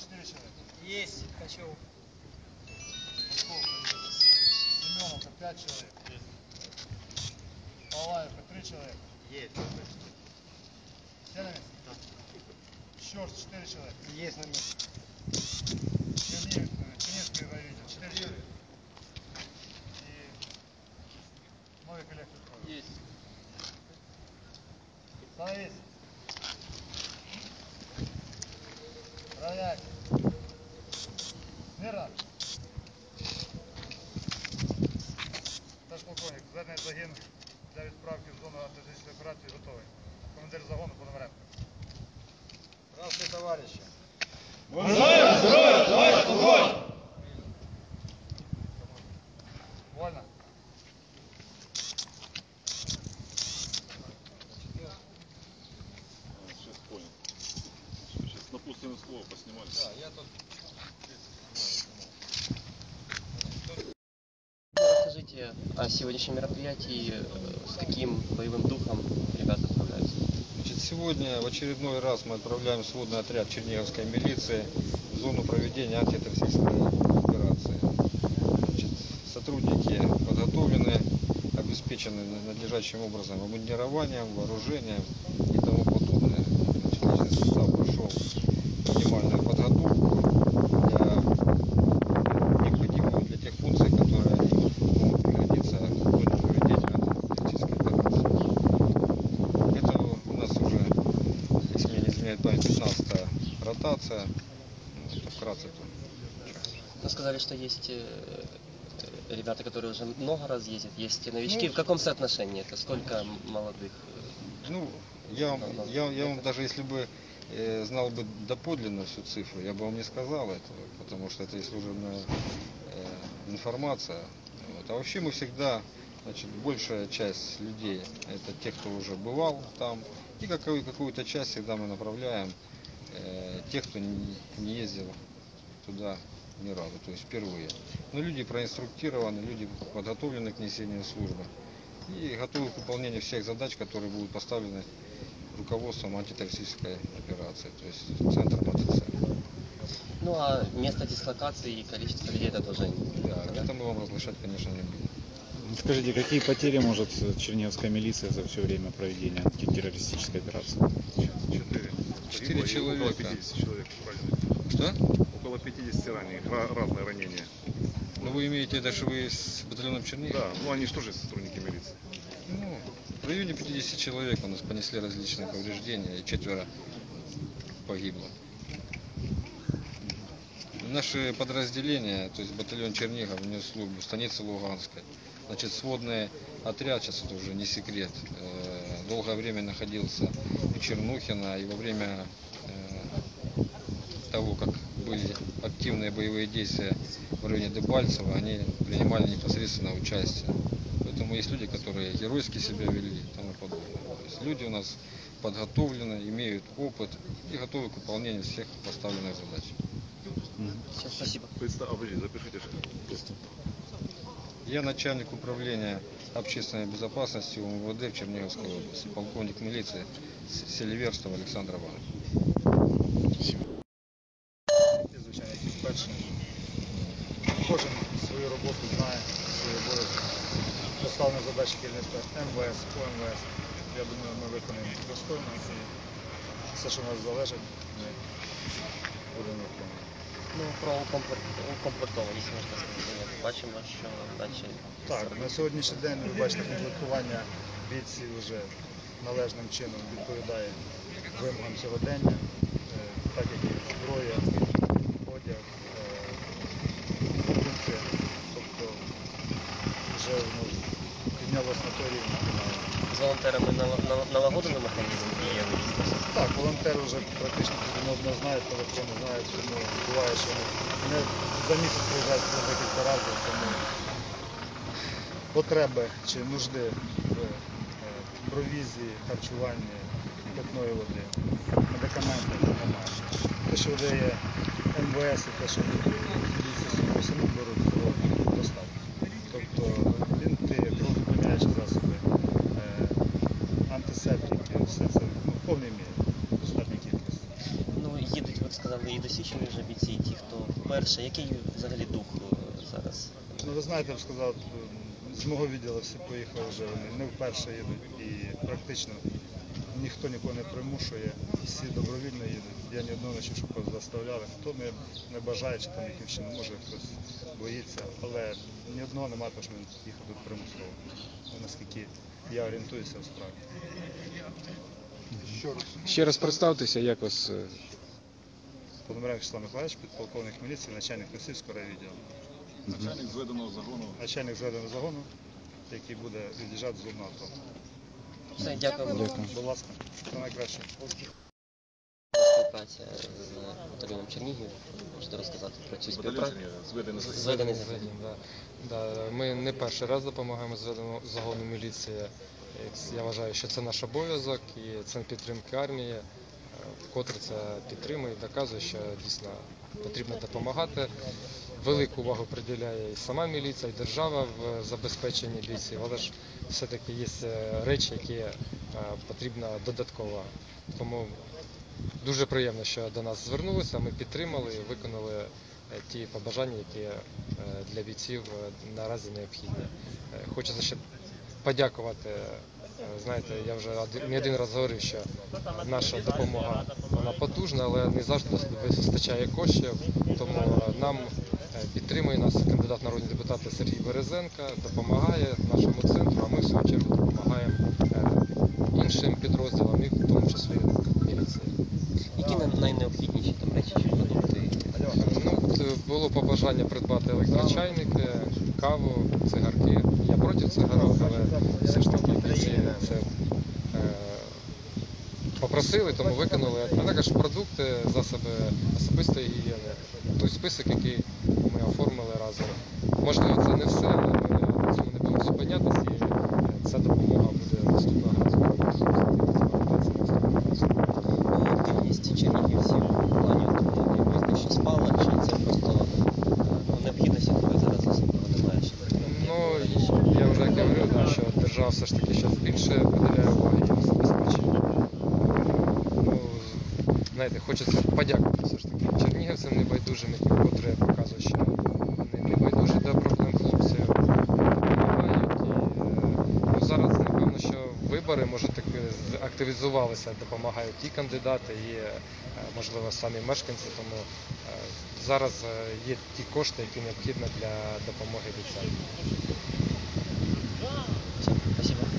четыре человека. Есть, Качев. Московка, Семеновка, пять человек. Палаевка, три человека. Есть. Все на месте? Щерс, четыре человека. Есть на месте. Чернигов, Черниговский райвидел, четыре человека. И новый коллектор. Есть. Становись. Полковник, загін для відправки в зону антитерористичної операції готовий. Командир загону Пономаренко. Здравствуйте, товарищи. Вольно. Сейчас понял. Сейчас напутственное слово поснимали. Да, я тут о сегодняшнем мероприятии, э, с каким боевым духом ребята справляются. Значит, сегодня в очередной раз мы отправляем сводный отряд Черниговской милиции в зону проведения антитеррористической операции. Значит, сотрудники подготовлены, обеспечены надлежащим образом обмундированием, вооружением и тому подобное. Значит, личный состав прошел минимальную подготовку для необходимую для тех функций, которые они могут пригодиться в зоне проведения антитеррористической операции. Это у нас уже, если мне не изменяет 15 ротация. Ну, это вкратце то. Вы сказали, что есть э, э, ребята, которые уже много раз ездят, есть новички. В каком соотношении? Это сколько молодых? Ну, я, вам- я, я вам даже если бы э, знал бы доподлинно всю цифру, я бы вам не сказал этого, потому что это и служебная э, информация. Вот. А вообще мы всегда, значит, большая часть людей это те, кто уже бывал там, и какую, какую-то часть всегда мы направляем э, тех, кто не, не ездил туда ни разу, то есть впервые. Но люди проинструктированы, люди подготовлены к несению службы и готовы к выполнению всех задач, которые будут поставлены руководством антитеррористической операции, то есть центром АТЦ. Ну а место дислокации и количество людей это тоже Да, это мы вам разглашать, конечно, не будем. Скажите, какие потери может Черниговская милиция за все время проведения антитеррористической операции? Четыре. Четыре и Около человека. 50 человек раненых. Что? Около 50 раненых. Ра- разные ранения. Ну вы имеете виду, что вы с батальоном Чернигов? Да, ну они же тоже сотрудники милиции. Ну, в районе 50 человек у нас понесли различные повреждения, и четверо погибло. Наши подразделения, то есть батальон Чернигов нес службу в станице Луганской. Значит, сводный отряд, сейчас это уже не секрет, э, долгое время находился в Чернухино, и во время э, того, как были активные боевые действия в районе Дебальцева, они принимали непосредственно участие. Поэтому есть люди, которые геройски себя вели и тому подобное. То есть люди у нас подготовлены, имеют опыт и готовы к выполнению всех поставленных задач. Спасибо. А, запишите. же. Я начальник управления общественной безопасности УМВД в Черниговской области, полковник милиции Селиверстов Александр Иванович. Звичайно, які. Кожен свою роботу знає, свої обов'язки. Поставлені задачі керівництва МВС, ОМВС. Я думаю, ми виконаємо достойно і все, що в нас залежить, ми будемо виконувати. Ну про укомплект- укомплектованість можна сказати. Бачимо, що наче Так, на сьогоднішній день ви бачите комплектування бійців вже належним чином відповідає вимогам сьогодення, Е, так як і зброя, одяг, е, продукти. Тобто вже воно піднялося на той рівень. який має. з волонтерами нала- нала- налагодили механізм дієвий. Так, волонтери вже практично один одного знають, телефони знають, тому буває, що вони за місяць приїжджають по декілька разів, тому потреби чи нужди в е, провізії, харчуванні, питної води, медикаментів немає. Те, що дає МВС і те, що саму беруть, то достатньо. Тобто бінти, кровопроміняючі засоби, е, антисептики, все це ну, в повній мірі, в достатній кількості. Ну, їдуть, от сказали, і досвідчені вже бійці, і ті, хто вперше. Який взагалі дух е, зараз? Ну, ви знаєте, я б сказав, з мого відділу всі поїхали вже, вони не вперше їдуть і практично ніхто нікого не примушує, всі добровільно їдуть. Я ні одного не чув, що когось заставляли. Хто не, не бажає, чи там яким чином може, хтось боїться, але ні одного немає, тому що він їхав тут примусово. Ну, наскільки я орієнтуюся в справі. Ще раз представтеся, як вас е, Вячеслав Миколаївич, підполковник міліції, начальник Російського райвідділу. Начальник зведеного загону. Начальник зведеного загону, який буде від'їжджати з АТО. Все, дякую. Дякую. Будь ласка, все найкраще. Співпраця з батальйоном Чернігів. Можете розказати про цю співпрацю? Зведений загін. Зведений да. Да, ми не перший раз допомагаємо зведеному загону міліції. Я вважаю, що це наш обов'язок і це підтримка армії, вкотре це підтримує доказує, що дійсно потрібно допомагати. Велику увагу приділяє і сама міліція, і держава в забезпеченні бійців, але ж все-таки є е, речі, які е, потрібно додатково. Тому Дуже приємно, що до нас звернулися. Ми підтримали і виконали е, ті побажання, які для бійців наразі необхідні. Хочеться ще подякувати. е, Знаєте, я вже не один раз говорив, що наша допомога вона потужна, але не завжди вистачає коштів. Тому е, нам е, підтримує нас кандидат народні депутати Сергій Березенко, допомагає нашому центру, а ми в свою чергу допомагаємо іншим підрозділам, і в тому числі міліції. Які найнеобхідніші там речі чи продукти? Ну, е, було побажання придбати електрочайники, каву, цигарки. Я проти цигарок, але все ж таки бійці це е, попросили, тому виконали. А також продукти, засоби особистої гігієни. Той список, який ми оформили разом. Можливо, це не все, але ми на цьому не будемо зупинятися і е, ця допомога буде наступного разу. Ну, активність чернігівців в плані от, якось дещо спала, чи це просто е, ну, необхідності такої зараз особливо немає? Чи Ну, я вже як говорив, да, що держава все ж таки зараз більше приділяє уваги їм забезпеченню. Ну, знаєте, хочеться подякувати все ж таки чернігівцям небайдужим, які вкотре показують, що вони небайдужі до проблем хлопців, допомагають. Зараз, напевно, що вибори, може, так з- активізувалися, допомагають і кандидати, і, е, можливо, самі мешканці. Тому е, зараз е, є ті кошти, які необхідні для допомоги бійцям. Спасибо.